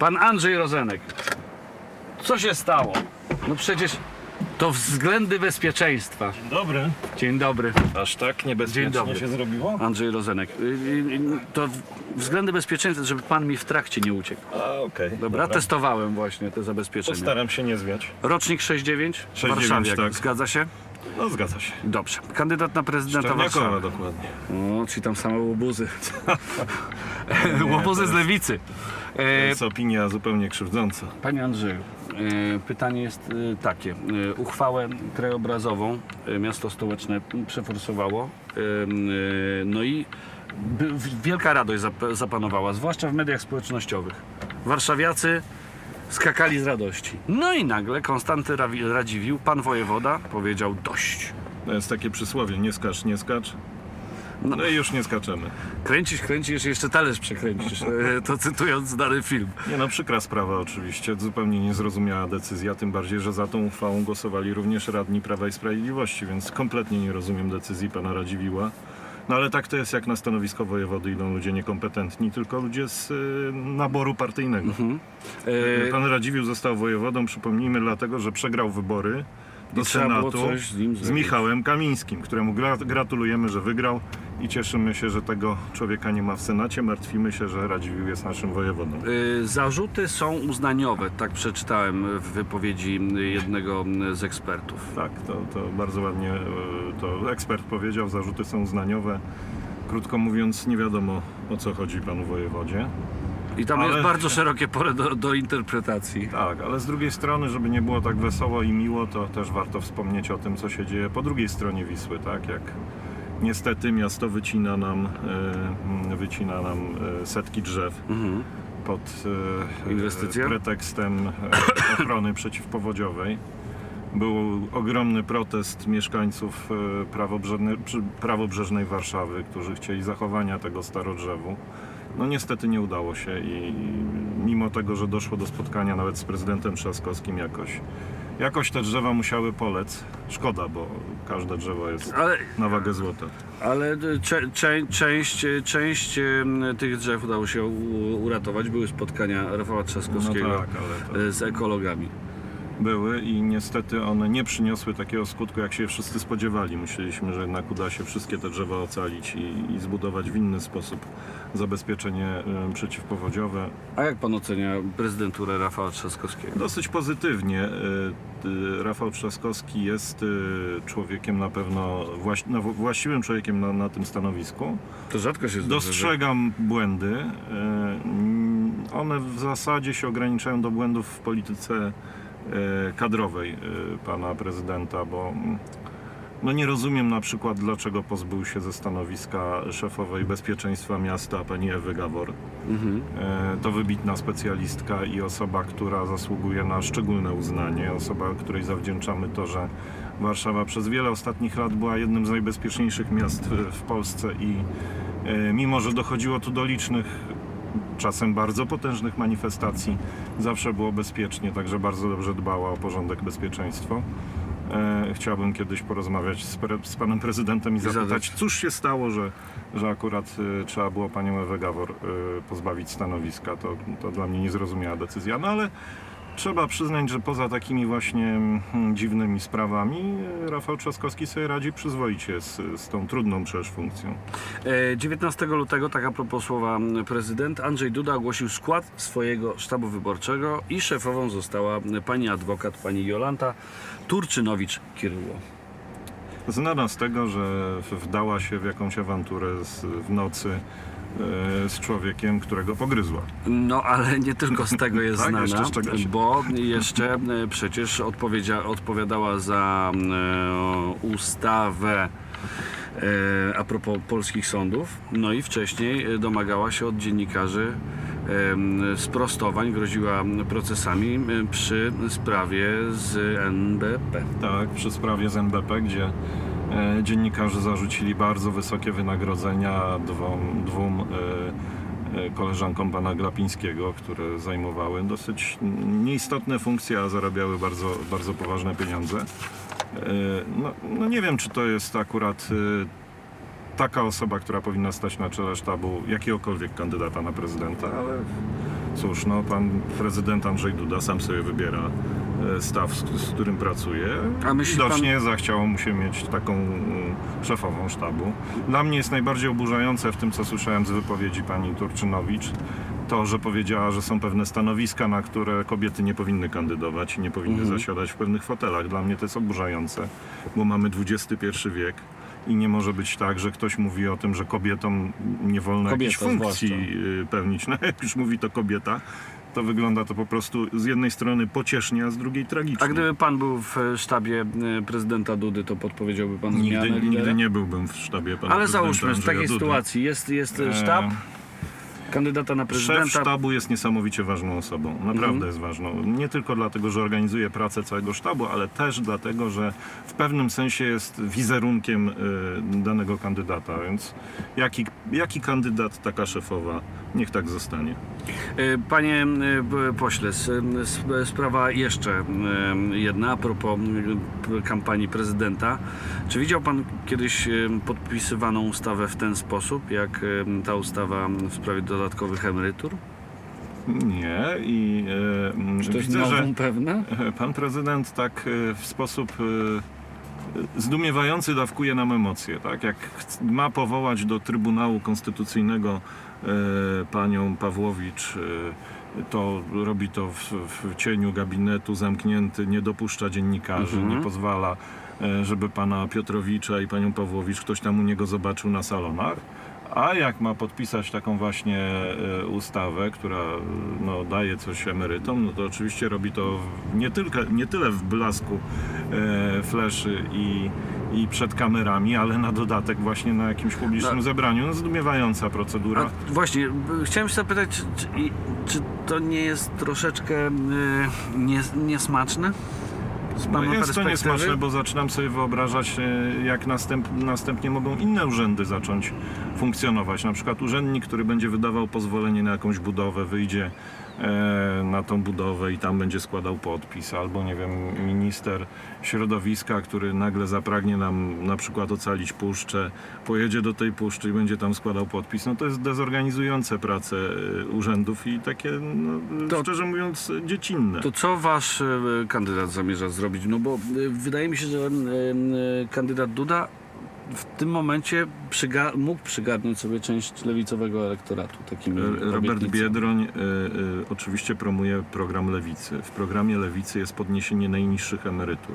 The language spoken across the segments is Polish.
Pan Andrzej Rozenek. Co się stało? No przecież to względy bezpieczeństwa. Dobry. Dzień dobry. Aż tak niebezpiecznie Dzień dobry. się zrobiło? Andrzej Rozenek. Y, y, y, To w- względy bezpieczeństwa, żeby pan mi w trakcie nie uciekł. A, okej. Dobra, testowałem właśnie te zabezpieczenia. Postaram się nie zwiać. Rocznik 69? 69, Warszawiak. tak. Zgadza się? No zgadza się. Dobrze. Kandydat na prezydenta Czerniakowa Warszawy. dokładnie. O, ci tam same łobuzy. łobuzy z lewicy. To E, jest opinia zupełnie krzywdząca. Panie Andrzeju, e, pytanie jest e, takie. E, Uchwałę krajobrazową e, miasto stołeczne przeforsowało. e, e, No i by- w- wielka radość zap- zapanowała, zwłaszcza w mediach społecznościowych. Warszawiacy skakali z radości. No i nagle Konstanty Radziwiłł, pan wojewoda, powiedział dość. To jest takie przysłowie, nie skacz, nie skacz. No i już nie skaczemy. Kręcisz, kręcisz, jeszcze talerz przekręcisz. E, To cytując dany film. Nie no, przykra sprawa oczywiście, zupełnie niezrozumiała decyzja, tym bardziej, że za tą uchwałą głosowali również radni Prawa i Sprawiedliwości, więc kompletnie nie rozumiem decyzji pana Radziwiła. No ale tak to jest, jak na stanowisko wojewody idą ludzie niekompetentni, tylko ludzie z y, naboru partyjnego. E, Pan Radziwił został wojewodą, przypomnijmy, dlatego, że przegrał wybory do Senatu z z. Michałem Kamińskim, któremu gra- gratulujemy, że wygrał i cieszymy się, że tego człowieka nie ma w Senacie. Martwimy się, że Radziwił jest naszym wojewodą. Y, Zarzuty są uznaniowe, tak przeczytałem w wypowiedzi jednego z ekspertów. Tak, to, to bardzo ładnie e, to ekspert powiedział, zarzuty są uznaniowe. Krótko mówiąc, nie wiadomo o co chodzi panu wojewodzie. I tam Ale- jest bardzo szerokie pole do, do interpretacji. Tak, ale z drugiej strony, żeby nie było tak wesoło i miło, to też warto wspomnieć o tym, co się dzieje po drugiej stronie Wisły, tak? Jak niestety miasto wycina nam, e, wycina nam e, setki drzew Mhm. pod e, Inwestycje? pretekstem ochrony przeciwpowodziowej. Był ogromny protest mieszkańców prawobrzeżnej, prawobrzeżnej Warszawy, którzy chcieli zachowania tego starodrzewu. No niestety nie udało się i mimo tego, że doszło do spotkania nawet z prezydentem Trzaskowskim jakoś, jakoś te drzewa musiały polec. Szkoda, bo każde drzewo jest Ale, na wagę złota. ale cze, cze, część, część em, tych drzew udało się u, uratować. Były spotkania Rafała No Trzaskowskiego tak, ale to... e, z ekologami. Były i niestety one nie przyniosły takiego skutku, jak się wszyscy spodziewali. Myśleliśmy, że jednak uda się wszystkie te drzewa ocalić i, i zbudować w inny sposób zabezpieczenie y, przeciwpowodziowe. A jak pan ocenia prezydenturę Rafała Trzaskowskiego? Dosyć pozytywnie. y, y, Rafał Trzaskowski jest y, człowiekiem na pewno, właś, no, właściwym człowiekiem na, na tym stanowisku. To rzadko się zdarza. że- Dostrzegam błędy. y, mm, One w zasadzie się ograniczają do błędów w polityce kadrowej y, pana prezydenta, bo mm, no nie rozumiem na przykład, dlaczego pozbył się ze stanowiska szefowej bezpieczeństwa miasta pani Ewy Gawor. Mhm. E, To wybitna specjalistka i osoba, która zasługuje na szczególne uznanie. Osoba, której zawdzięczamy to, że Warszawa przez wiele ostatnich lat była jednym z najbezpieczniejszych miast w- Polsce i e, mimo, że dochodziło tu do licznych, czasem bardzo potężnych manifestacji, zawsze było bezpiecznie, także bardzo dobrze dbała o porządek, bezpieczeństwo. E, Chciałbym kiedyś porozmawiać z, pre, z panem prezydentem i zapytać, cóż się stało, że, że akurat y, trzeba było panią Ewę Gawor y, pozbawić stanowiska. To, to dla mnie niezrozumiała decyzja. No ale trzeba przyznać, że poza takimi właśnie mm, dziwnymi sprawami y, Rafał Trzaskowski sobie radzi przyzwoicie z, z tą trudną przecież funkcją. E, 19 lutego, tak a propos słowa prezydent, Andrzej Duda ogłosił skład swojego sztabu wyborczego i szefową została pani adwokat, pani Jolanta Turczynowicz-Kieryło. Znana z tego, że wdała się w jakąś awanturę z, w nocy y, z człowiekiem, którego pogryzła. No ale nie tylko z tego jest Tak? znana, Jeszcze bo jeszcze e, przecież odpowiadała za e, ustawę e, a propos polskich sądów, no i wcześniej e, domagała się od dziennikarzy sprostowań, groziła procesami przy sprawie z NBP. Tak, przy sprawie z NBP, gdzie e, dziennikarze zarzucili bardzo wysokie wynagrodzenia dwom, dwóm e, e, koleżankom pana Glapińskiego, które zajmowały dosyć nieistotne funkcje, a zarabiały bardzo, bardzo poważne pieniądze. No, no nie wiem, czy to jest akurat taka osoba, która powinna stać na czele sztabu jakiegokolwiek kandydata na prezydenta, ale cóż, no pan prezydent Andrzej Duda sam sobie wybiera e, staw, z, z którym pracuje. A myśli pan- Widocznie zachciało mu się mieć taką mm, szefową sztabu. Dla mnie jest najbardziej oburzające w tym, co słyszałem z wypowiedzi pani Turczynowicz, to, że powiedziała, że są pewne stanowiska, na które kobiety nie powinny kandydować i nie powinny Mhm. zasiadać w pewnych fotelach. Dla mnie to jest oburzające, bo mamy XXI wiek i nie może być tak, że ktoś mówi o tym, że kobietom nie wolno jakichś Kobieta funkcji zwłaszcza. y, pełnić. No jak już mówi to kobieta, to wygląda to po prostu z jednej strony pociesznie, a z drugiej tragicznie. A gdyby pan był w sztabie e, prezydenta Dudy, to podpowiedziałby pan Nigdy, zmianę lidera? nigdy nie byłbym w sztabie pana Ale prezydenta załóżmy, w takiej Dudy. sytuacji jest, jest E, sztab kandydata na Szef prezydenta. sztabu jest niesamowicie ważną osobą. Naprawdę Mhm. jest ważną. Nie tylko dlatego, że organizuje pracę całego sztabu, ale też dlatego, że w pewnym sensie jest wizerunkiem y, danego kandydata. Więc jaki, jaki kandydat, taka szefowa, niech tak zostanie. E, Panie e, pośle, sprawa jeszcze e, jedna a propos e, kampanii prezydenta. Czy widział pan kiedyś e, podpisywaną ustawę w ten sposób, jak e, ta ustawa w sprawie dodatkowych emerytur? Nie i y, Czy to jest widzę, że nową pewne? pan prezydent tak w sposób zdumiewający dawkuje nam emocje. Tak? Jak ma powołać do Trybunału Konstytucyjnego y, panią Pawłowicz, y, to robi to w, w cieniu gabinetu zamknięty, nie dopuszcza dziennikarzy, Mhm. nie pozwala, y, żeby pana Piotrowicza i panią Pawłowicz ktoś tam u niego zobaczył na salonach. A jak ma podpisać taką właśnie e, ustawę, która e, no, daje coś emerytom, no to oczywiście robi to nie, tylko, nie tyle w blasku e, fleszy i, i przed kamerami, ale na dodatek właśnie na jakimś publicznym No. zebraniu. No, zdumiewająca procedura. A właśnie, chciałem się zapytać, czy, czy, to nie jest troszeczkę nies, niesmaczne? Z No pana jest to niesmaczne, bo zaczynam sobie wyobrażać, e, jak następ, następnie mogą inne urzędy zacząć funkcjonować. Na przykład urzędnik, który będzie wydawał pozwolenie na jakąś budowę, wyjdzie e, na tą budowę i tam będzie składał podpis, albo nie wiem, minister środowiska, który nagle zapragnie nam na przykład ocalić puszczę, pojedzie do tej puszczy i będzie tam składał podpis. No to jest dezorganizujące pracę e, urzędów i takie, no, To- szczerze mówiąc, dziecinne. To co wasz kandydat zamierza zrobić? No bo e, wydaje mi się, że e, kandydat Duda w tym momencie przyga- mógł przygarnąć sobie część lewicowego elektoratu. Takimi Robert obietnicami. Biedroń y, y, oczywiście promuje program Lewicy. W programie Lewicy jest podniesienie najniższych emerytur.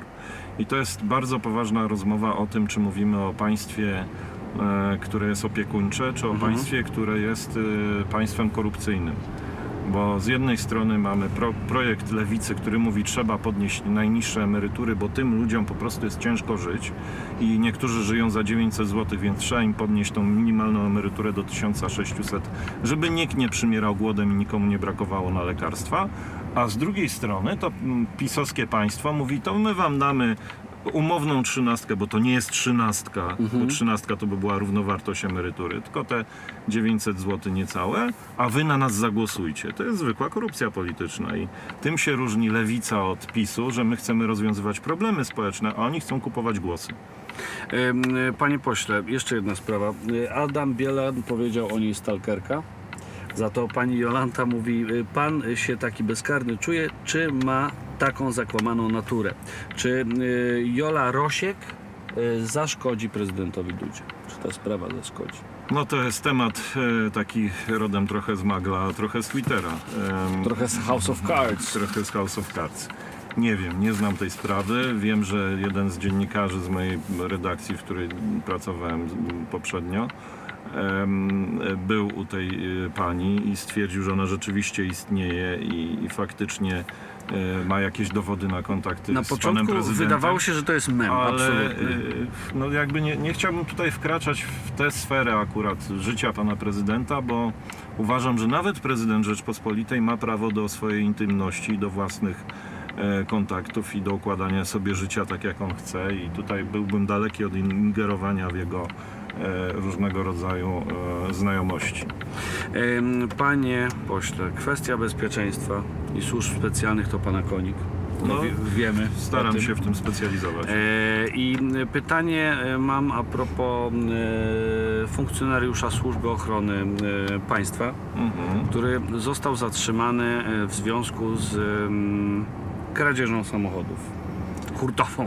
I to jest bardzo poważna rozmowa o tym, czy mówimy o państwie, e, które jest opiekuńcze, czy o Mhm. państwie, które jest y, państwem korupcyjnym. Bo z jednej strony mamy pro, projekt lewicy, który mówi, trzeba podnieść najniższe emerytury, bo tym ludziom po prostu jest ciężko żyć i niektórzy żyją za 900 zł, więc trzeba im podnieść tą minimalną emeryturę do 1600, żeby nikt nie przymierał głodem i nikomu nie brakowało na lekarstwa. A z drugiej strony to mm, pisowskie państwo mówi, to my wam damy umowną trzynastkę, bo to nie jest trzynastka, bo trzynastka to by była równowartość emerytury, tylko te 900 zł niecałe, a wy na nas zagłosujcie. To jest zwykła korupcja polityczna i tym się różni lewica od PiSu, że my chcemy rozwiązywać problemy społeczne, a oni chcą kupować głosy. Panie pośle, jeszcze jedna sprawa. Adam Bielan powiedział o niej stalkerka. Za to pani Jolanta mówi, e, pan się taki bezkarny czuje, czy ma taką zakłamaną naturę? Czy e, Jola Rosiek e, zaszkodzi prezydentowi Dudzie? Czy ta sprawa zaszkodzi? No to jest temat e, taki rodem trochę z Magla, trochę z Twittera. Trochę z House of Cards. Trochę z House of Cards. Nie wiem, nie znam tej sprawy. Wiem, że jeden z dziennikarzy z mojej redakcji, w której pracowałem poprzednio, był u tej pani i stwierdził, że ona rzeczywiście istnieje i, i faktycznie ma jakieś dowody na kontakty Na z panem początku prezydentem. wydawało się, że to jest mem, Ale absolutnie. y, no jakby nie, nie chciałbym tutaj wkraczać w tę sferę akurat życia pana prezydenta, bo uważam, że nawet prezydent Rzeczpospolitej ma prawo do swojej intymności do własnych e, kontaktów i do układania sobie życia tak jak on chce i tutaj byłbym daleki od ingerowania w jego e, różnego rodzaju e, znajomości. Panie pośle, kwestia bezpieczeństwa i służb specjalnych to pana konik. No, Wie- wiemy. Staram się w tym specjalizować. E, I pytanie e, mam a propos e, funkcjonariusza Służby Ochrony e, Państwa, Mhm. który został zatrzymany e, w związku z kradzieżą samochodów hurtową.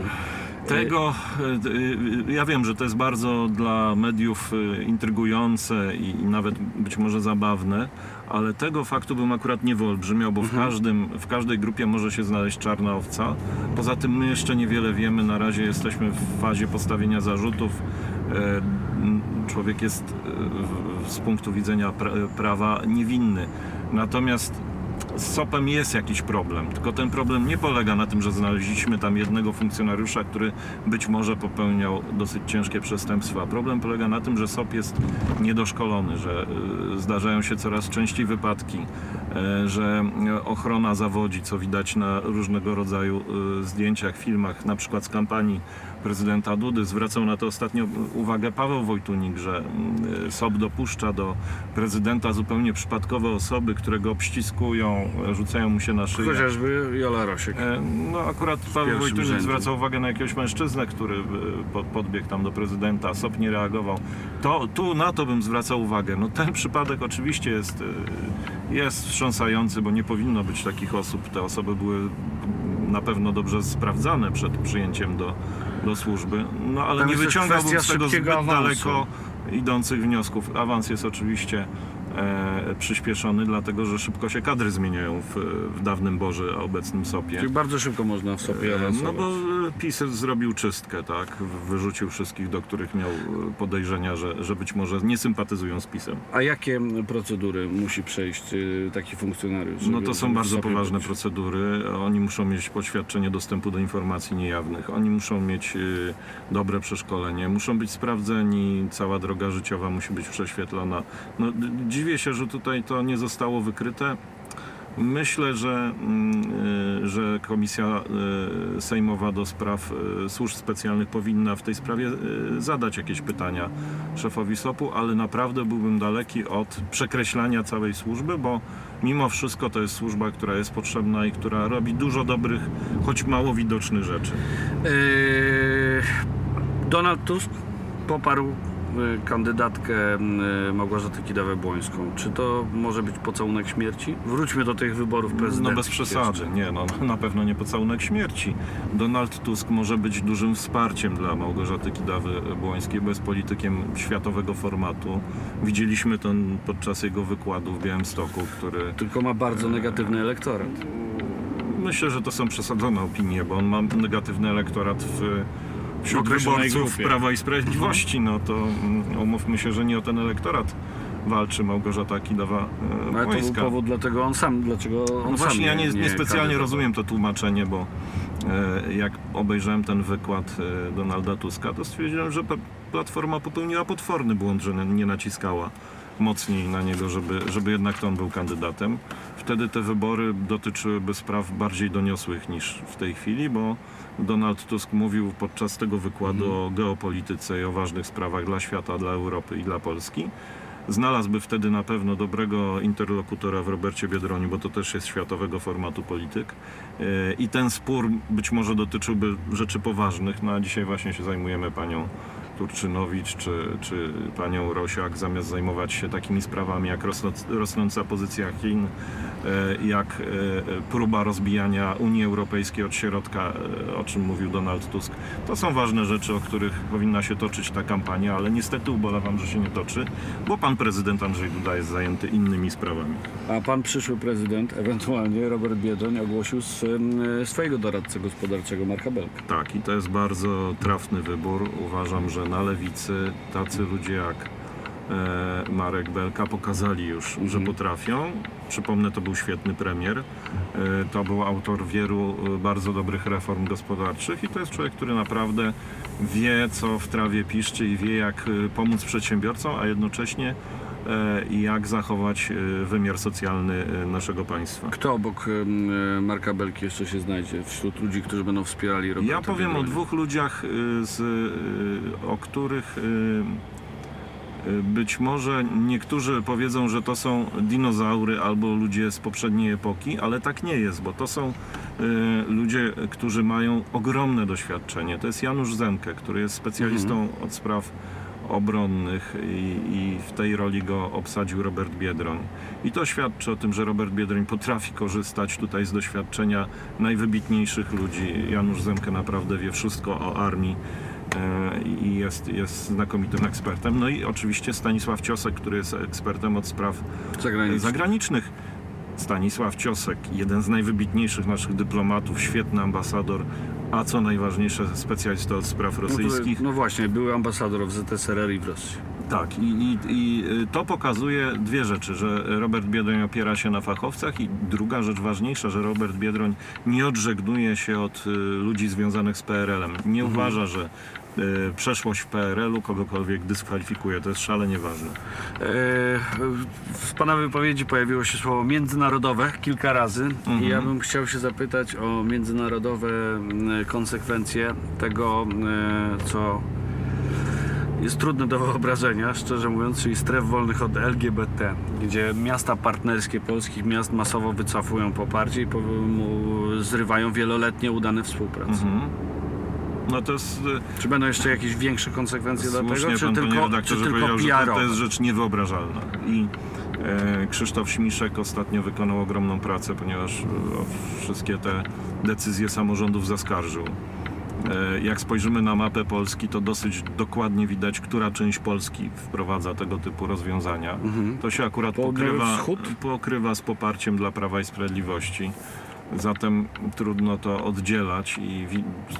Tego, e, e, ja wiem, że to jest bardzo dla mediów e, intrygujące i nawet być może zabawne, ale tego faktu bym akurat nie wyolbrzymiał, bo w, każdym, w każdej grupie może się znaleźć czarna owca. Poza tym my jeszcze niewiele wiemy, na razie jesteśmy w fazie postawienia zarzutów. Człowiek jest z punktu widzenia pra- prawa niewinny. Natomiast z SOP-em jest jakiś problem, tylko ten problem nie polega na tym, że znaleźliśmy tam jednego funkcjonariusza, który być może popełniał dosyć ciężkie przestępstwa. Problem polega na tym, że SOP jest niedoszkolony, że y, zdarzają się coraz częściej wypadki, y, że y, ochrona zawodzi, co widać na różnego rodzaju zdjęciach, filmach, na przykład z kampanii prezydenta Dudy. Zwracał na to ostatnio uwagę Paweł Wojtunik, że y, SOP dopuszcza do prezydenta zupełnie przypadkowe osoby, które go obściskują, rzucają mu się na szyję. Chociażby Jola Rosiek. E, No akurat Paweł Wojtunik rzędzie. zwracał uwagę na jakiegoś mężczyznę, który e, pod, podbiegł tam do prezydenta, SOP nie reagował. To, tu na to bym zwracał uwagę. No ten przypadek oczywiście jest, e, jest wstrząsający, bo nie powinno być takich osób. Te osoby były na pewno dobrze sprawdzane przed przyjęciem do, do służby. No ale Tam nie jest też wyciągałbym kwestia z tego zbyt awansu. daleko idących wniosków. Awans jest oczywiście przyspieszony, dlatego że szybko się kadry zmieniają w, w dawnym Boże, a obecnym SOP-ie. Czyli bardzo szybko można w sobie E, awansować. No bo e, PiS zrobił czystkę, tak? Wyrzucił wszystkich, do których miał e, podejrzenia, że, że być może nie sympatyzują z PiSem. A jakie procedury musi przejść taki funkcjonariusz? No to są bardzo poważne być? procedury. Oni muszą mieć poświadczenie dostępu do informacji niejawnych. Oni muszą mieć dobre przeszkolenie, muszą być sprawdzeni, cała droga życiowa musi być prześwietlona. No, d- dziwię się, że tutaj to nie zostało wykryte. Myślę, że, mm, y, że Komisja y, Sejmowa do spraw y, służb specjalnych powinna w tej sprawie zadać jakieś pytania szefowi SOP-u, ale naprawdę byłbym daleki od przekreślania całej służby, bo mimo wszystko to jest służba, która jest potrzebna i która robi dużo dobrych, choć mało widocznych rzeczy. Donald Tusk poparł kandydatkę y, Małgorzaty Kidawę-Błońską. Czy to może być pocałunek śmierci? Wróćmy do tych wyborów prezydenckich. No bez przesady, nie, no na pewno nie pocałunek śmierci. Donald Tusk może być dużym wsparciem dla Małgorzaty Kidawy-Błońskiej, bo jest politykiem światowego formatu. Widzieliśmy to podczas jego wykładu w Białymstoku, który Tylko ma bardzo negatywny elektorat. Myślę, że to są przesadzone opinie, bo on ma negatywny elektorat w, wśród wyborców. Prawa i Sprawiedliwości. No to mm, umówmy się, że nie o ten elektorat walczy Małgorzata Ale to był powód, dlatego on sam, dlaczego on No właśnie, ja nie, nie niespecjalnie kandydował. rozumiem to tłumaczenie, bo e, jak obejrzałem ten wykład e, Donalda Tuska, to stwierdziłem, że Platforma popełniła potworny błąd, że nie naciskała mocniej na niego, żeby, żeby jednak to on był kandydatem. Wtedy te wybory dotyczyłyby spraw bardziej doniosłych niż w tej chwili, bo Donald Tusk mówił podczas tego wykładu o geopolityce i o ważnych sprawach dla świata, dla Europy i dla Polski. Znalazłby wtedy na pewno dobrego interlokutora w Robercie Biedroni, bo to też jest światowego formatu polityk. Yy, I ten spór być może dotyczyłby rzeczy poważnych, no a dzisiaj właśnie się zajmujemy panią Turczynowicz czy, czy panią Rosiak, zamiast zajmować się takimi sprawami jak rosnąc, rosnąca pozycja Chin, e, jak e, próba rozbijania Unii Europejskiej od środka, e, o czym mówił Donald Tusk. To są ważne rzeczy, o których powinna się toczyć ta kampania, ale niestety ubolewam, że się nie toczy, bo pan prezydent Andrzej Duda jest zajęty innymi sprawami. A pan przyszły prezydent, ewentualnie Robert Biedroń, ogłosił swojego doradcę gospodarczego Marka Belka. Tak, i to jest bardzo trafny wybór. Uważam, że na lewicy tacy ludzie jak e, Marek Belka pokazali już, że potrafią. Przypomnę, to był świetny premier. E, to był autor wielu e, bardzo dobrych reform gospodarczych i to jest człowiek, który naprawdę wie, co w trawie piszczy i wie, jak pomóc przedsiębiorcom, a jednocześnie e, jak zachować e, wymiar socjalny e, naszego państwa. Kto obok m, Marka Belki jeszcze się znajdzie wśród ludzi, którzy będą wspierali Roberta Ja powiem o dwóch ludziach, z, o których być może niektórzy powiedzą, że to są dinozaury albo ludzie z poprzedniej epoki, ale tak nie jest, bo to są ludzie, którzy mają ogromne doświadczenie. To jest Janusz Zemke, który jest specjalistą od spraw obronnych i, i w tej roli go obsadził Robert Biedroń. I to świadczy o tym, że Robert Biedroń potrafi korzystać tutaj z doświadczenia najwybitniejszych ludzi. Janusz Zemke naprawdę wie wszystko o armii e, i jest, jest znakomitym ekspertem. No i oczywiście Stanisław Ciosek, który jest ekspertem od spraw Zagraniczny. zagranicznych. Stanisław Ciosek, jeden z najwybitniejszych naszych dyplomatów, świetny ambasador, a co najważniejsze, specjalista od spraw No, który- rosyjskich. no właśnie, był ambasador w ZSRR i w Rosji. Tak, i, i, i y, to pokazuje dwie rzeczy, że Robert Biedroń opiera się na fachowcach i druga rzecz ważniejsza, że Robert Biedroń nie odżegnuje się od y, ludzi związanych z PRL-em. Nie uważa, że przeszłość w PRL-u kogokolwiek dyskwalifikuje. To jest szalenie ważne. E, W Pana wypowiedzi pojawiło się słowo międzynarodowe kilka razy i ja bym chciał się zapytać o międzynarodowe konsekwencje tego, e, co jest trudne do wyobrażenia, szczerze mówiąc, czyli stref wolnych od LGBT, gdzie miasta partnerskie polskich miast masowo wycofują poparcie i zrywają wieloletnie udane współprace. Mhm. No to jest... y, Czy będą jeszcze jakieś większe konsekwencje dla tego, czy pan, tylko, czy redaktorze, tylko że to, jest rzecz niewyobrażalna. I e, Krzysztof Śmiszek ostatnio wykonał ogromną pracę, ponieważ e, wszystkie te decyzje samorządów zaskarżył. E, jak spojrzymy na mapę Polski, to dosyć dokładnie widać, która część Polski wprowadza tego typu rozwiązania. To się akurat pokrywa, pokrywa z poparciem dla Prawa i Sprawiedliwości. Zatem trudno to oddzielać i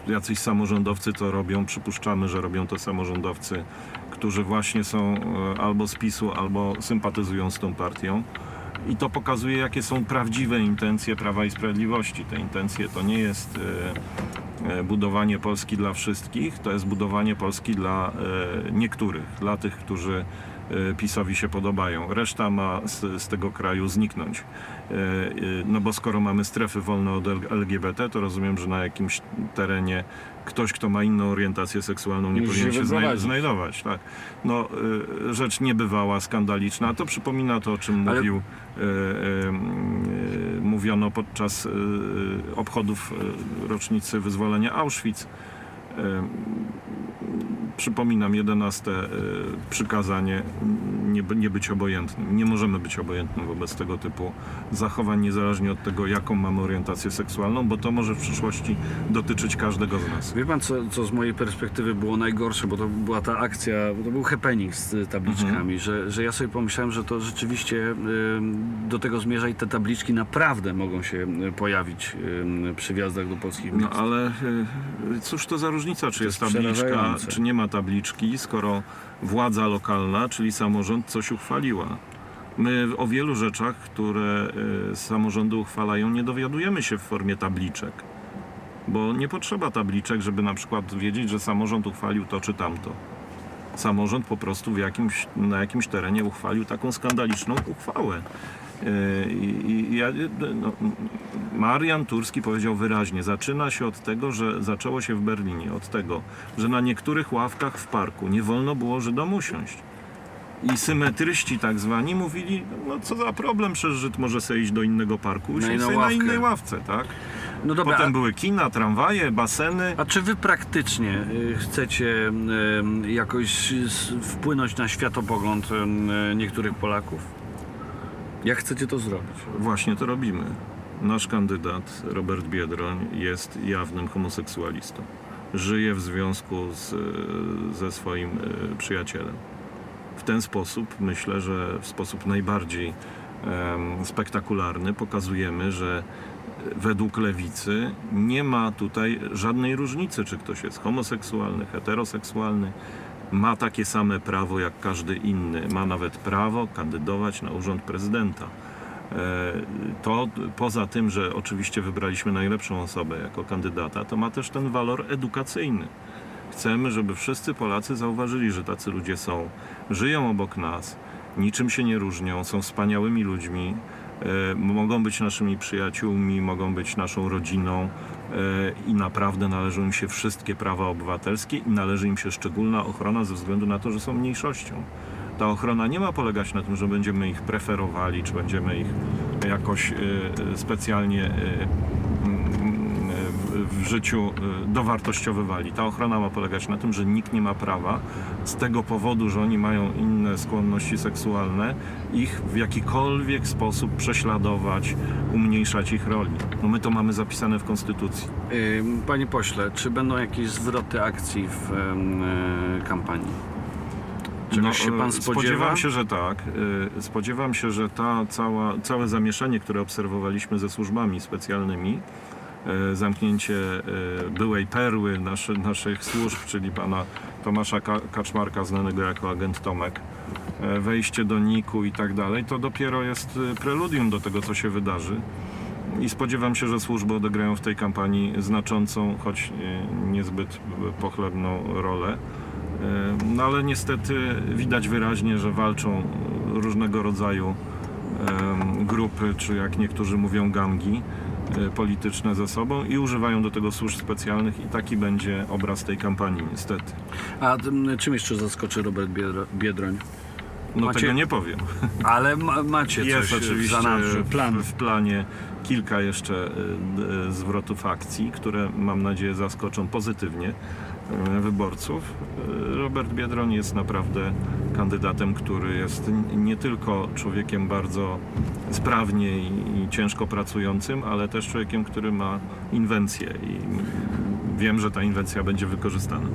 jacyś samorządowcy to robią. Przypuszczamy, że robią to samorządowcy, którzy właśnie są e, albo z PiSu, albo sympatyzują z tą partią. I to pokazuje, jakie są prawdziwe intencje Prawa i Sprawiedliwości. Te intencje to nie jest e, e, budowanie Polski dla wszystkich, to jest budowanie Polski dla niektórych, dla tych, którzy PiSowi się podobają. Reszta ma z, z tego kraju zniknąć. E, e, No bo skoro mamy strefy wolne od LGBT, to rozumiem, że na jakimś terenie ktoś, kto ma inną orientację seksualną, nie Musi powinien się znaj- znajdować. Tak. No, rzecz niebywała, skandaliczna. To przypomina to, o czym Ale- mówił, mówiono podczas obchodów rocznicy wyzwolenia Auschwitz. Przypominam 11 e, przykazanie nie, by- nie być obojętnym. Nie możemy być obojętnym wobec tego typu zachowań, niezależnie od tego, jaką mamy orientację seksualną, bo to może w przyszłości dotyczyć każdego z nas. Wie pan, co, co z mojej perspektywy było najgorsze, bo to była ta akcja, bo to był happening z y, tabliczkami, Mhm. że, że ja sobie pomyślałem, że to rzeczywiście y, do tego zmierza i te tabliczki naprawdę mogą się y, pojawić y, przy wjazdach do polskich No miast. ale y, cóż to za różnica, czy jest jest tabliczka, czy nie ma tabliczki, skoro władza lokalna, czyli samorząd, coś uchwaliła. My o wielu rzeczach, które y, samorządy uchwalają, nie dowiadujemy się w formie tabliczek. Bo nie potrzeba tabliczek, żeby na przykład wiedzieć, że samorząd uchwalił to czy tamto. Samorząd po prostu w jakimś, na jakimś terenie uchwalił taką skandaliczną uchwałę. Yy, I, ja, no, Marian Turski powiedział wyraźnie, zaczyna się od tego, że zaczęło się w Berlinie, od tego, że na niektórych ławkach w parku nie wolno było Żydom usiąść. I symetryści tak zwani mówili, no co za problem, przecież Żyd może sobie iść do innego parku, Na usiąść sobie na ławkę. innej ławce, tak? No dobra, Potem a, były kina, tramwaje, baseny. a czy wy praktycznie y, chcecie y, jakoś wpłynąć na światopogląd y, niektórych Polaków? Jak chcecie to zrobić? Właśnie to robimy. Nasz kandydat, Robert Biedroń, jest jawnym homoseksualistą. Żyje w związku z, ze swoim e, przyjacielem. W ten sposób, myślę, że w sposób najbardziej em, spektakularny pokazujemy, że według lewicy nie ma tutaj żadnej różnicy, czy ktoś jest homoseksualny, heteroseksualny. Ma takie same prawo jak każdy inny. Ma nawet prawo kandydować na urząd prezydenta. E, To poza tym, że oczywiście wybraliśmy najlepszą osobę jako kandydata, to ma też ten walor edukacyjny. Chcemy, żeby wszyscy Polacy zauważyli, że tacy ludzie są, żyją obok nas, niczym się nie różnią, są wspaniałymi ludźmi, e, mogą być naszymi przyjaciółmi, mogą być naszą rodziną i naprawdę należą im się wszystkie prawa obywatelskie i należy im się szczególna ochrona ze względu na to, że są mniejszością. Ta ochrona nie ma polegać na tym, że będziemy ich preferowali, czy będziemy ich jakoś y, y, specjalnie życiu y, dowartościowywali. Ta ochrona ma polegać na tym, że nikt nie ma prawa z tego powodu, że oni mają inne skłonności seksualne, ich w jakikolwiek sposób prześladować, umniejszać ich roli. No my to mamy zapisane w Konstytucji. Panie pośle, czy będą jakieś zwroty akcji w e, kampanii? Czegoś się pan e, spodziewa? Spodziewam się, że tak. E, Spodziewam się, że ta cała, całe zamieszanie, które obserwowaliśmy ze służbami specjalnymi, zamknięcie e, byłej perły naszy, naszych służb, czyli pana Tomasza Ka- Kaczmarka, znanego jako agent Tomek, e, wejście do NIK-u i tak dalej, to dopiero jest e, preludium do tego, co się wydarzy. I spodziewam się, że służby odegrają w tej kampanii znaczącą, choć e, niezbyt pochlebną rolę. E, No ale niestety widać wyraźnie, że walczą różnego rodzaju grupy, czy jak niektórzy mówią gangi e, polityczne ze sobą i używają do tego służb specjalnych i taki będzie obraz tej kampanii niestety. A czym jeszcze zaskoczy Robert Biedro- Biedroń? No Macie- tego nie powiem. Ale ma, macie Jest coś w oczywiście zanadrzu, plan. w, w planie kilka jeszcze e, d- zwrotów akcji, które mam nadzieję zaskoczą pozytywnie wyborców. E, Robert Biedroń jest naprawdę kandydatem, który jest nie tylko człowiekiem bardzo sprawnie i, ciężko pracującym, ale też człowiekiem, który ma inwencję i wiem, że ta inwencja będzie wykorzystana.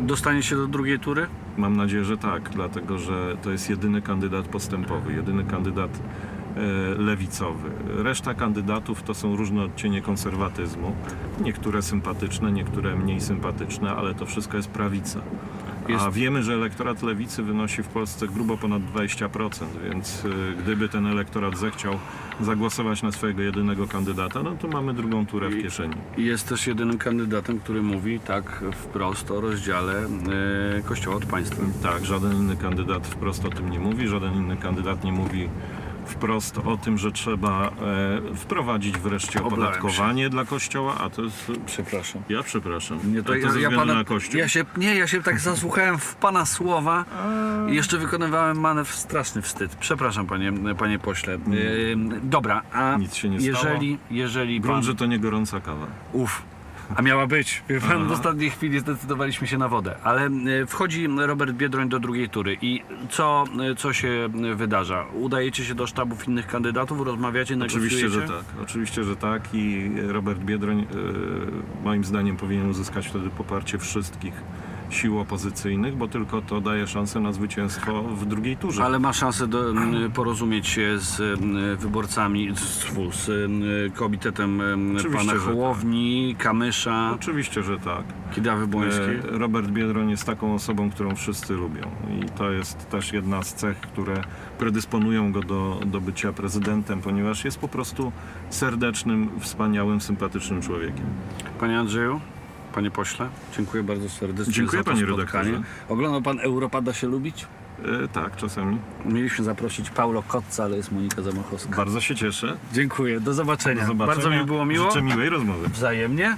Dostanie się do drugiej tury? Mam nadzieję, że tak, dlatego że to jest jedyny kandydat postępowy, jedyny kandydat e, lewicowy. Reszta kandydatów to są różne odcienie konserwatyzmu. Niektóre sympatyczne, niektóre mniej sympatyczne, ale to wszystko jest prawica. A wiemy, że elektorat lewicy wynosi w Polsce grubo ponad 20%, więc e, gdyby ten elektorat zechciał zagłosować na swojego jedynego kandydata, no to mamy drugą turę w kieszeni. I jest też jedynym kandydatem, który mówi tak wprost o rozdziale e, Kościoła od państwa. Tak, żaden inny kandydat wprost o tym nie mówi, żaden inny kandydat nie mówi wprost o tym, że trzeba e, wprowadzić wreszcie Oblałem opodatkowanie dla kościoła, a to jest... Przepraszam. Ja przepraszam. Nie, a to ze względu na kościół. ja się, nie, ja się tak zasłuchałem w pana słowa i jeszcze wykonywałem manewr straszny wstyd. Przepraszam, panie, panie pośle. Ym, dobra, a Nic się nie stało. jeżeli, jeżeli pan... Grunt, że to nie gorąca kawa. Uf. A miała być. Wie pan, Aha. w ostatniej chwili zdecydowaliśmy się na wodę. Ale e, wchodzi Robert Biedroń do drugiej tury. I co, e, co się wydarza? Udajecie się do sztabów innych kandydatów, rozmawiacie, Oczywiście, że tak. Oczywiście, że tak i Robert Biedroń e, moim zdaniem powinien uzyskać wtedy poparcie wszystkich sił opozycyjnych, bo tylko to daje szansę na zwycięstwo w drugiej turze. Ale ma szansę do, porozumieć się z wyborcami, z, z komitetem Oczywiście, pana tak. Hołowni, Kamysza, Oczywiście, że tak. Kidawy Błońskiej. Robert Biedroń jest taką osobą, którą wszyscy lubią i to jest też jedna z cech, które predysponują go do, do bycia prezydentem, ponieważ jest po prostu serdecznym, wspaniałym, sympatycznym człowiekiem. Panie Andrzeju, panie pośle, dziękuję bardzo serdecznie Dziękuję, za to panie spotkanie. redaktorze. Oglądał pan Europa da się lubić? E, tak, czasami. Mieliśmy zaprosić Paulo Kotca, ale jest Monika Zamachowska. Bardzo się cieszę. Dziękuję, do zobaczenia. Do zobaczenia. Bardzo mi było miło. Życzę miłej rozmowy. Wzajemnie.